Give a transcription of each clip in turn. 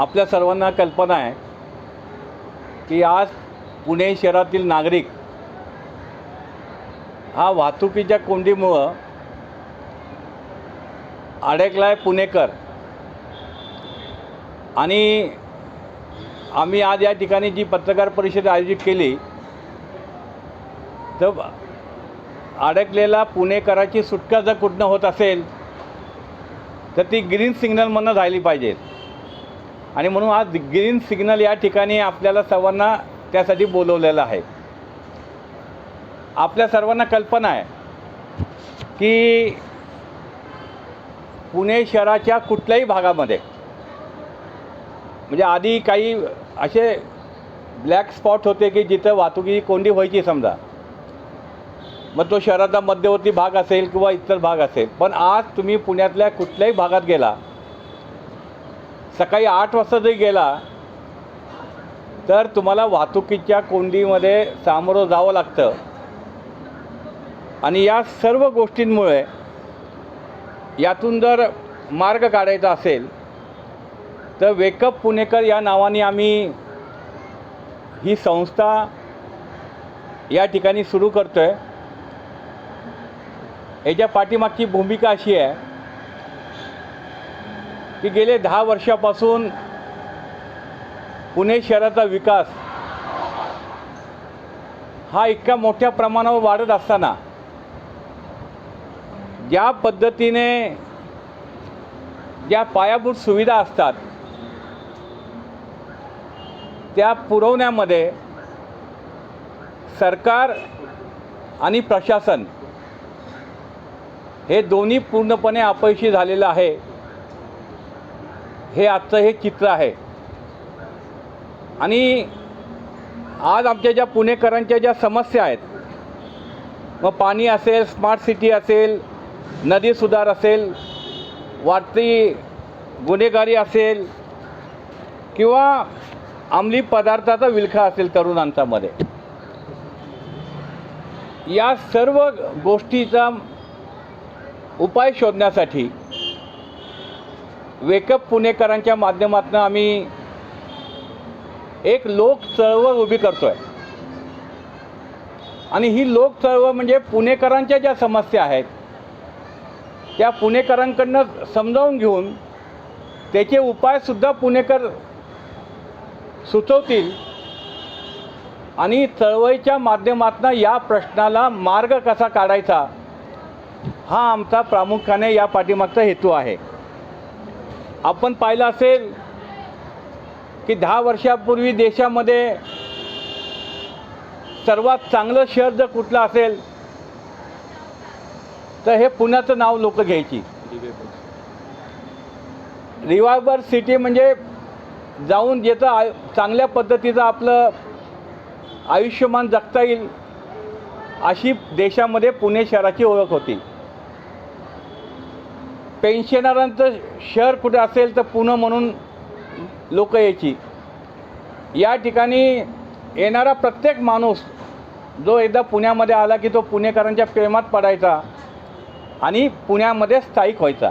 आपल्या सर्वांना कल्पना आहे की आज पुणे शहरातील नागरिक हा वाहतुकीच्या कोंडीमुळं अडकलाय पुणेकर. आणि आम्ही आज या ठिकाणी जी पत्रकार परिषद आयोजित केली तर अडकलेला पुणेकराची सुटका जर कुठनं होत असेल तर ती ग्रीन सिग्नलमधनं झाली पाहिजे. आणि म्हणून आज ग्रीन सिग्नल या ठिकाणी आपल्याला सर्वांना त्यासाठी बोलवलेलं आहे. आपल्या सर्वांना कल्पना आहे की पुणे शहराच्या कुठल्याही भागामध्ये म्हणजे आधी काही असे ब्लॅक स्पॉट होते की जिथं वाहतुकीची कोंडी व्हायची समजा. मग तो शहराचा मध्यवर्ती भाग असेल किंवा इतर भाग असेल पण आज तुम्ही पुण्यातल्या कुठल्याही भागात गेला सकाळी आठ वाजता जरी गेला तर तुम्हाला वाहतुकीच्या कोंडीमध्ये सामोरं जावं लागतं. आणि या सर्व गोष्टींमुळे यातून जर मार्ग काढायचा असेल तर वेकअप पुणेकर या नावाने आम्ही ही संस्था या ठिकाणी सुरू करतो आहे याच्या पाठीमागची भूमिका अशी आहे की गेले दहा वर्षापासून पुणे शहराचा विकास हा इतक्या मोठ्या प्रमाणावर वाढत असताना ज्या पद्धतीने ज्या पायाभूत सुविधा असतात त्या पुरवण्यामध्ये सरकार आणि प्रशासन हे दोन्ही पूर्णपणे अपयशी झालेलं आहे. हे आजचं हे चित्र आहे. आणि आज आमच्या ज्या पुणेकरांच्या ज्या समस्या आहेत मग पाणी असेल स्मार्ट सिटी असेल नदी सुधार असेल वाढती गुन्हेगारी असेल किंवा अंमली पदार्थाचा विलखा असेल तरुणांचामध्ये या सर्व गोष्टीचा उपाय शोधण्यासाठी वेकअप पुणेकरांच्या माध्यमातून आम्ही एक लोक चळवळ उभी करतो आहे आणि ही लोक चळवळ म्हणजे पुणेकरांच्या ज्या समस्या आहेत त्या पुणेकरांकडनं समजावून घेऊन त्याचे उपायसुद्धा पुणेकर सुचवतील आणि चळवळीच्या माध्यमातून या प्रश्नाला मार्ग कसा काढायचा हा आमचा प्रामुख्याने या पाठीमागचा हेतू आहे. आपण पाहिलं असेल की दहा वर्षापूर्वी देशामध्ये सर्वात चांगलं शहर जर कुठलं असेल तर हे पुण्याचं नाव लोक घ्यायची. रिवायबर सिटी म्हणजे जाऊन ज्याचं आय चांगल्या पद्धतीचं आपलं आयुष्यमान जगता येईल अशी देशामध्ये पुणे शहराची ओळख होती. पेन्शनरांचं शहर कुठे असेल तर पुणे म्हणून लोक यायची. या ठिकाणी येणारा प्रत्येक माणूस जो एकदा पुण्यामध्ये आला की तो पुणेकरांच्या प्रेमात पडायचा आणि पुण्यामध्ये स्थायिक व्हायचा.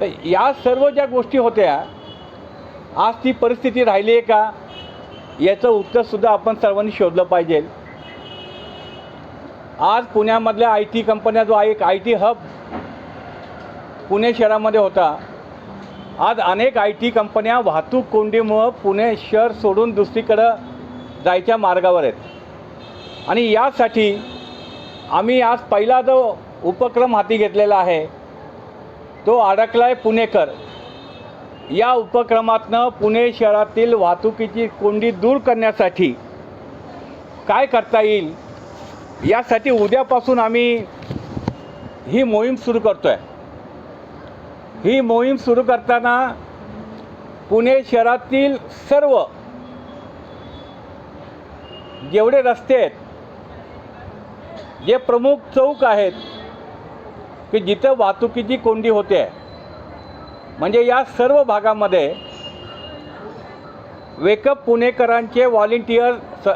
तर या सर्व ज्या गोष्टी होत्या आज ती परिस्थिती राहिली आहे का? याचं उत्तरसुद्धा आपण सर्वांनी शोधलं पाहिजे. आज पुण्यामधल्या आय टी कंपन्या जो आहे एक आय टी हब पुणे शहरामध्ये होता. आज अनेक आय टी कंपन्या वाहतूक कोंडीमुळं पुणे शहर सोडून दुसरीकडं जायच्या मार्गावर आहेत. आणि यासाठी आम्ही आज पहिला जो उपक्रम हाती घेतलेला आहे तो अडकला आहे पुणेकर. या उपक्रमातनं पुणे शहरातील वाहतुकीची कोंडी दूर करण्यासाठी काय करता येईल यासाठी उद्यापासून आम्ही ही मोहीम सुरू करतो आहे ही मोहीम सुरू करताना पुणे शहरातील सर्व जेवढे रस्ते आहेत जे प्रमुख चौक आहेत की जिथं वाहतुकीची कोंडी होते म्हणजे या सर्व भागामध्ये वेकअप पुणेकरांचे व्हॉलेंटियर स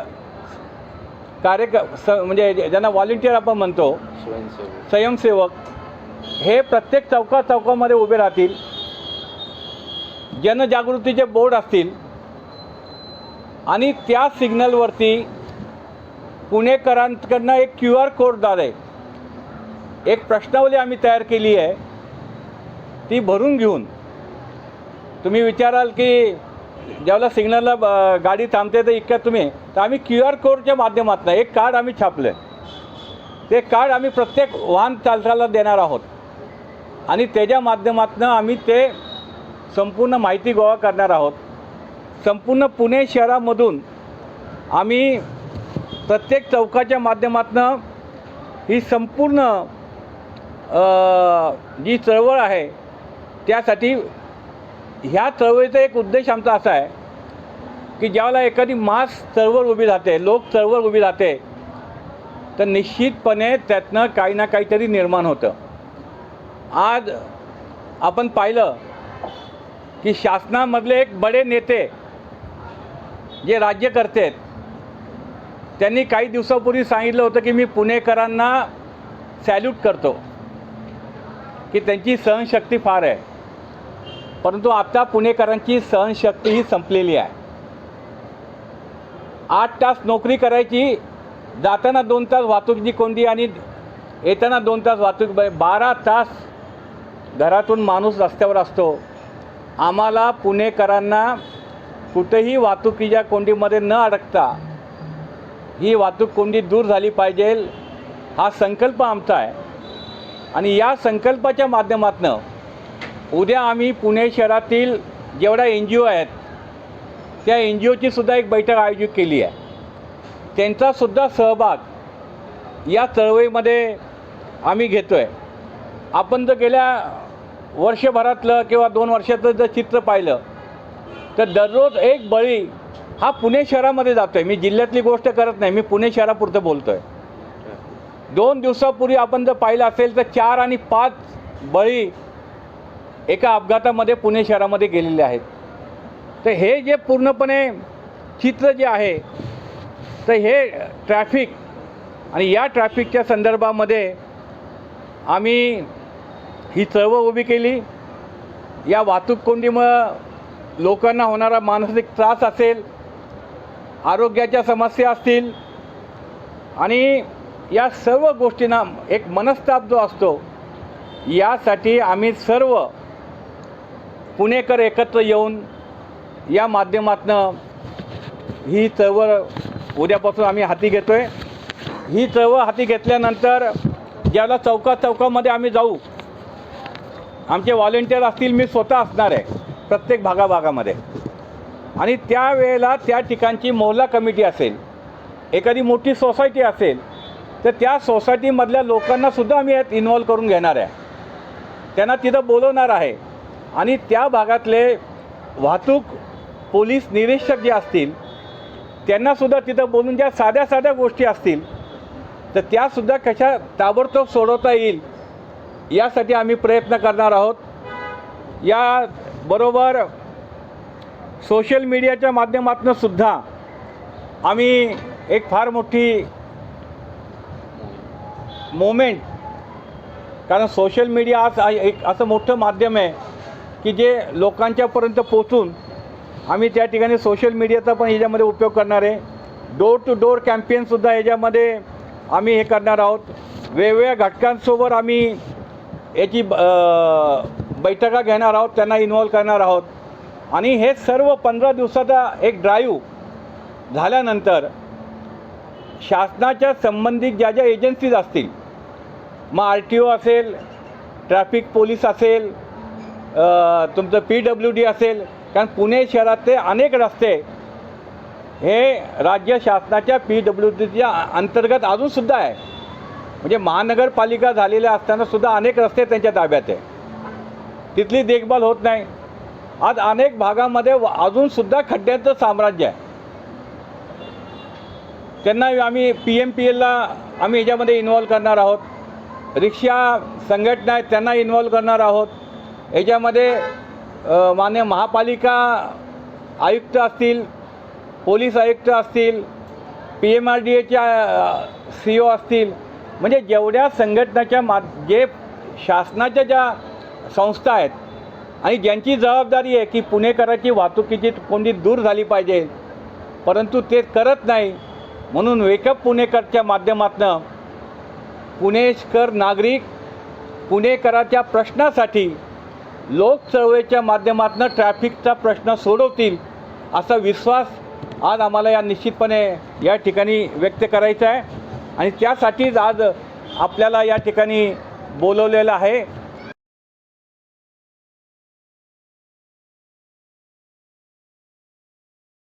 कार्यक स म्हणजे ज्यांना व्हॉलेंटियर आपण म्हणतो स्वयंसेवक. स्वयंसेवक. हे प्रत्येक चौका चौकामध्ये उभे राहतील. जनजागृतीचे बोर्ड असतील. आणि त्या सिग्नलवरती पुणेकरांकडनं एक क्यू आर कोडद्वारे एक प्रश्नावली आम्ही तयार केली आहे. ती भरून घेऊन. तुम्ही विचाराल की ज्यावेळेला सिग्नलला ब- गाडी थांबते तर इतक्यात तुम्ही तर आम्ही क्यू आर कोडच्या माध्यमातून एक कार्ड आम्ही छापलं आहे ते कार्ड आम्ही प्रत्येक वाहन चालकाला देणार आहोत. आणि त्याच्या माध्यमातून आम्ही ते संपूर्ण माहिती गोळा करणार आहोत. संपूर्ण पुणे शहरामधून आम्ही प्रत्येक चौकाच्या माध्यमातून ही संपूर्ण जी चळवळ आहे त्यासाठी ह्या चळवळीचा एक उद्देश आमचा असा आहे की ज्यावेळेला एखादी मास चळवळ उभी राहते लोक चळवळ उभी राहते तर निश्चितपणे त्यातनं काही ना काहीतरी निर्माण होतं. आज आपण पाहिलं की शासनामधले एक बडे नेते जे राज्य करते त्यांनी काही दिवसापूर्वी सांगितलं होतं की मी पुणेकरांना सॅल्यूट करतो की त्यांची सहनशक्ती फार आहे. परंतु आता पुणेकरांची सहनशक्ती ही संपलेली आहे. आठ तास नोकरी करायची जाताना दोन तास वाहतुकीची कोंडी आणि येताना दोन तास वाहतूक बारा तास घरातून माणूस रस्त्यावर असतो. आम्हाला पुणेकरांना कुठेही वाहतुकीच्या कोंडीमध्ये न अडकता ही वाहतूक कोंडी दूर झाली पाहिजे हा संकल्प आमचा आहे. आणि या संकल्पाच्या माध्यमातून उद्या आम्ही पुणे शहरातील जेवढ्या एन जी ओ आहेत त्या एन जी ओची सुद्धा एक बैठक आयोजित केली आहे. त्यांचासुद्धा सहभाग या चळवळीमध्ये आम्ही घेतो आहे आपण जर गेल्या वर्षभरातलं किंवा दोन वर्षाचं जर चित्र पाहिलं तर दररोज एक बळी हा पुणे शहरामध्ये जातो आहे मी जिल्ह्यातली गोष्ट करत नाही मी पुणे शहरापुरतं बोलतो आहे दोन दिवसापूर्वी आपण जर पाहिलं असेल तर चार आणि पाच बळी एका अपघातामध्ये पुणे शहरामध्ये गेलेले आहेत. तर हे जे पूर्णपणे चित्र जे आहे तर हे ट्रॅफिक आणि या ट्रॅफिकच्या संदर्भामध्ये आम्ही ही चळवळ उभी केली. या वाहतूक कोंडीमुळं लोकांना होणारा मानसिक त्रास असेल आरोग्याच्या समस्या असतील आणि या सर्व गोष्टींना एक मनस्ताप जो असतो यासाठी आम्ही सर्व पुणेकर एकत्र येऊन या माध्यमातनं ही चळवळ उद्यापासून आम्ही हाती घेतो आहे ही चळवळ हाती घेतल्यानंतर ज्याला चौका चौकामध्ये आम्ही जाऊ आमचे व्हॉलेंटियर असतील मी स्वतः असणार आहे प्रत्येक भागाभागामध्ये. आणि त्यावेळेला त्या ठिकाणची मोहल्ला कमिटी असेल एखादी मोठी सोसायटी असेल तर त्या सोसायटीमधल्या लोकांनासुद्धा आम्ही यात इन्वॉल्व करून घेणार आहे. त्यांना तिथं बोलवणार आहे. आणि त्या भागातले वाहतूक पोलीस निरीक्षक जे असतील त्यांनासुद्धा तिथं बोलून ज्या साध्या साध्या गोष्टी असतील तर त्यासुद्धा कशा ताबडतोब सोडवता येईल यासाठी आम्ही प्रयत्न करणार आहोत. याबरोबर सोशल मीडियाच्या माध्यमातून सुद्धा आम्ही एक फार मोठी मोमेंट कारण सोशल मीडिया आज एक असं मोठं माध्यम आहे की जे लोकांच्यापर्यंत पोचून आम्ही त्या ठिकाणी सोशल मीडियाचा पण ह्याच्यामध्ये उपयोग करणार आहे. डोर टू डोर कॅम्पेनसुद्धा ह्याच्यामध्ये आम्ही हे करणार आहोत. वेगवेगळ्या घटकांसोबत आम्ही याची ब- बैठका घेणार आहोत त्यांना इन्वॉल्व करणार आहोत. आणि हे सर्व पंधरा दिवसाचा एक ड्राईव्ह झाल्यानंतर शासनाच्या संबंधित ज्या ज्या एजन्सीज असतील मग आर टी ओ असेल ट्रॅफिक पोलीस असेल तुमचं पी डब्ल्यू डी असेल कारण पुणे शहरातले अनेक रस्ते हे राज्य शासनाच्या पी डब्ल्यू डीच्या अंतर्गत अजूनसुद्धा आहे. म्हणजे महानगरपालिका झालेल्या असतानासुद्धा अनेक रस्ते त्यांच्या ताब्यात आहे. तिथली देखभाल होत नाही. आज अनेक भागामध्ये व- अजूनसुद्धा खड्ड्यांचं साम्राज्य आहे. त्यांना आम्ही पी एम पी एलला आम्ही याच्यामध्ये इन्व्हॉल्व करणार आहोत. रिक्षा संघटना आहेत त्यांना इन्व्हॉल्व करणार आहोत. ह्याच्यामध्ये मान्य महापालिका आयुक्त असतील पोलीस आयुक्त असतील पी एम आर डी एच्या सी ओ असतील म्हणजे जेवढ्या संघटनाच्या मा जे शासनाच्या ज्या संस्था आहेत आणि ज्यांची जबाबदारी आहे की पुणेकराची वाहतुकीची कोंडी दूर झाली पाहिजे परंतु ते करत नाही म्हणून वेकअप पुणेकरच्या माध्यमातून पुणेकर नागरिक पुणेकराच्या प्रश्नासाठी लोक चळवळीच्या माध्यमातून ट्रॅफिकचा प्रश्न सोडवतील असा विश्वास आज आम्हाला या निश्चितपणे या ठिकाणी व्यक्त करायचा आहे. आणि त्यासाठीच आज आपल्याला या ठिकाणी बोलवलेलं आहे.